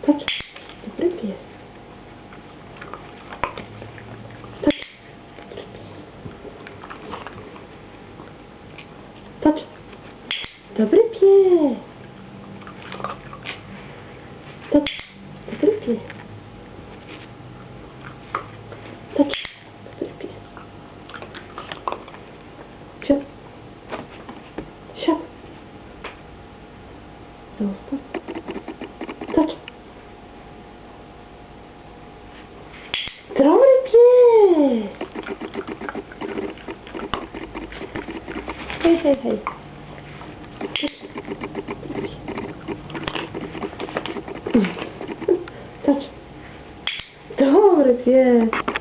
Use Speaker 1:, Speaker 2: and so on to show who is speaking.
Speaker 1: Так. Добрик є. Так. Так. Добре п'є. Так. Добре п'є. Так. Добре п'є. Що? Що? Просто. Throw. Hey, hey, hey. Touch. Dobry.